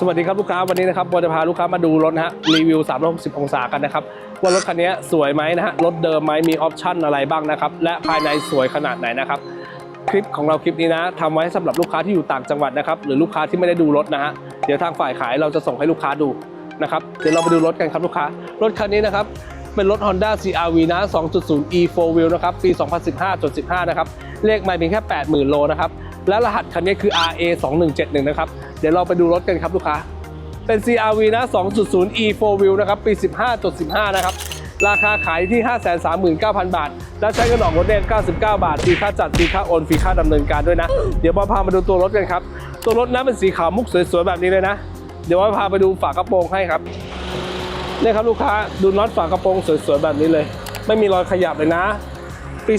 สวัสดีครับลูกค้าวันนี้นะครับบอจะพาลูกค้ามาดูรถนะฮะรีวิว 360 องศากันนะครับว่ารถคันนี้สวยไหมนะฮะรถเดิมไหมมีออปชั่นอะไรบ้างนะครับและภายในสวยขนาดไหนนะครับคลิปของเราคลิปนี้นะทำไว้สำหรับลูกค้าที่อยู่ต่างจังหวัดนะครับหรือลูกค้าที่ไม่ได้ดูรถนะฮะเดี๋ยวทางฝ่ายขายเราจะส่งให้ลูกค้าดูนะครับเดี๋ยวเราไปดูรถกันครับลูกค้ารถคันนี้นะครับเป็นรถ Honda CRV นะ 2.0 e 4 wheel นะครับปี 2015.15 นะครับเลขไม่เพียงแค่ 80,000 โลนะครับ และรหัสคันนี้คือ RA 2171นะครับ เดี๋ยวเราไปดูรถกันครับลูกค้า เป็น CRV นะ 2.0 e 4 wheel นะครับ ปี 15.15 นะครับ ราคาขายที่ 539,000 บาท และใช้กระดอกรถเด่น99 บาท ฟรีค่าจัด ฟรีค่าโอน ฟรีค่าดำเนินการด้วยนะ เดี๋ยวมาพามาดูตัวรถกันครับ ตัวรถนะเป็นสีขาวมุกสวยๆแบบนี้เลยนะ เดี๋ยวมาพาไปดูฝากระโปรงให้ครับเนี่ยครับลูกค้า ดูน็อตฝากระโปรงสวยๆแบบนี้เลย ไม่มีรอยขยับเลยนะ ปี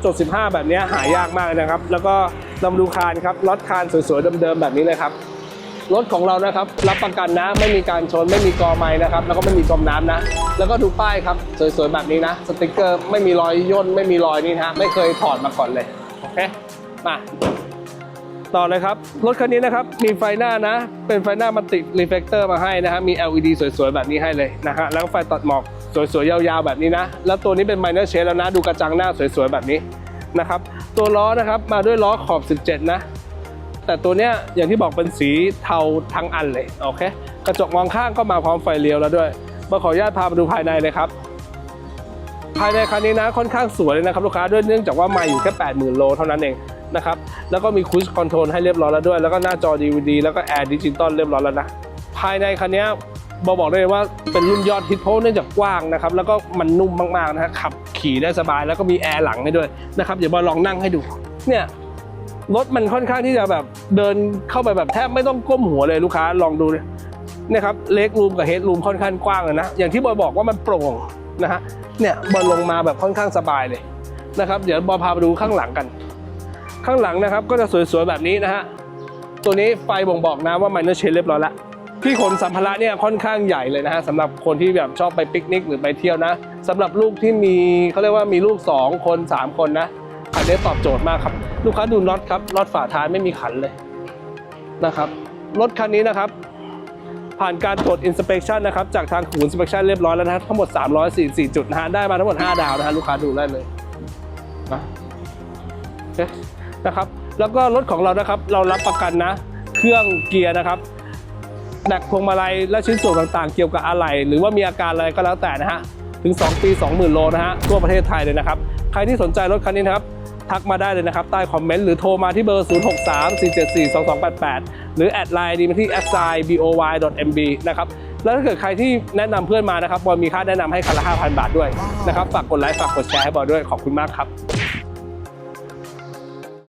15.15 แบบนี้หายากมากนะครับ แล้วก็เรามาดูคานครับรถคานสวยๆเดิมๆแบบนี้เลยครับรถของเรานะครับรับประกันนะไม่มีการชนไม่มีกอไม้นะครับ แล้วก็ไม่มีจมน้ำนะ แล้วก็ดูป้ายครับสวยๆแบบนี้นะ สติกเกอร์ไม่มีรอยย่นไม่มีรอยนี่นะฮะไม่เคยถอดมาก่อนเลยโอเคมาต่อเลยครับรถคันนี้นะครับมีไฟหน้านะ เป็นไฟหน้ามันติดรีเฟกเตอร์มาให้นะฮะมี LED สวยๆแบบนี้ให้เลยนะฮะแล้วก็ไฟตัดหมอก สวยๆยาวๆแบบนี้นะ แล้วตัวนี้เป็นไมเนอร์เชแล้วนะ ดูกระจังหน้าสวยๆแบบนี้นะครับ ตัวล้อนะครับมาด้วยล้อขอบ 17 นะ แต่ตัวเนี้ยอย่างที่บอกเป็นสีเทาทั้งอันเลยโอเค กระจกมองข้างก็มาพร้อมไฟเลี้ยวแล้วด้วยมาขออนุญาตพาไปดูภายในเลยครับ ภายในคันนี้นะค่อนข้างสวยเลยนะครับลูกค้าด้วยเนื่องจากว่าม่อยู่แค่ 80,000 โลเท่านั้นเองนะครับแล้วก็มีคู i คอนโทรลให้เรียบร้อยแล้วด้วย แล้วก็หน้าจอ DVD แล้วก็แอร์ดิจิตอลเรียบร้อยแล้วนะภายในคันนี้ บอกบอกได้เลยว่าเป็นรุ่นยอดฮิตเพราะเนื่องจากกว้างนะครับแล้วก็มันนุ่มมากๆนะฮะขับขี่ได้สบายแล้วก็มีแอร์หลังให้ด้วยนะครับเดี๋ยวมาลองนั่งให้ดู เนี่ยรถมันค่อนข้างที่จะแบบเดินเข้าไปแบบแทบไม่ต้องก้มหัวเลยลูกค้าลองดูเนี่ยครับเล็กรูมกับเฮดรูมค่อนข้างกว้างเลยนะอย่างที่บอยบอกว่ามันโปร่งนะฮะเนี่ยบอลลงมาแบบค่อนข้างสบายเลยนะครับเดี๋ยวบอพาไปดูข้างหลังกัน ข้างหลังนะครับก็จะสวยๆแบบนี้นะฮะตัวนี้ไฟบ่งบอกนะว่ามันเนอร์เชนเรียบร้อยแล้ว ที่ขนสัมภาระเนี่ยค่อนข้างใหญ่เลยนะฮะสำหรับคนที่แบบชอบไปปิกนิกหรือไปเที่ยวนะสำหรับลูกที่มีเขาเรียกว่ามีลูกสองคนสามคนนะคันนี้ตอบโจทย์มากครับ ลูกค้าดูน็อตครับน็อตฝาท้ายไม่มีขันเลยนะครับรถคันนี้นะครับ ผ่านการตรวจ inspection นะครับจากทางศูนย์ inspection เรียบร้อยแล้วนะทั้งหมด 344 จุดนะฮะได้มาทั้งหมด 5 ดาวนะฮะลูกค้าดูได้เลยนะนะครับ แล้วก็รถของเรานะครับ เรารับประกันนะ เครื่องเกียร์นะครับ แบกพวงมาลัยและชิ้นส่วนต่างๆ เกี่ยวกับอะไหล่หรือว่ามีอาการอะไรก็แล้วแต่นะฮะถึง 2 ปี 20,000 โลนะฮะทั่วประเทศไทยเลยนะครับ ใครที่สนใจรถคันนี้นะครับทักมาได้เลยนะครับ ใต้คอมเมนต์หรือโทรมาที่เบอร์ 0634742288 หรือแอดไลน์ดีมาที่ a s i boy.mb นะครับ แล้วถ้าเกิดใครที่แนะนำเพื่อนมานะครับบอยมีค่าแนะนำให้คันละ 5,000 บาทด้วยนะครับ ฝากกดไลค์ ฝากกดแชร์ให้บอยด้วย ขอบคุณมากครับ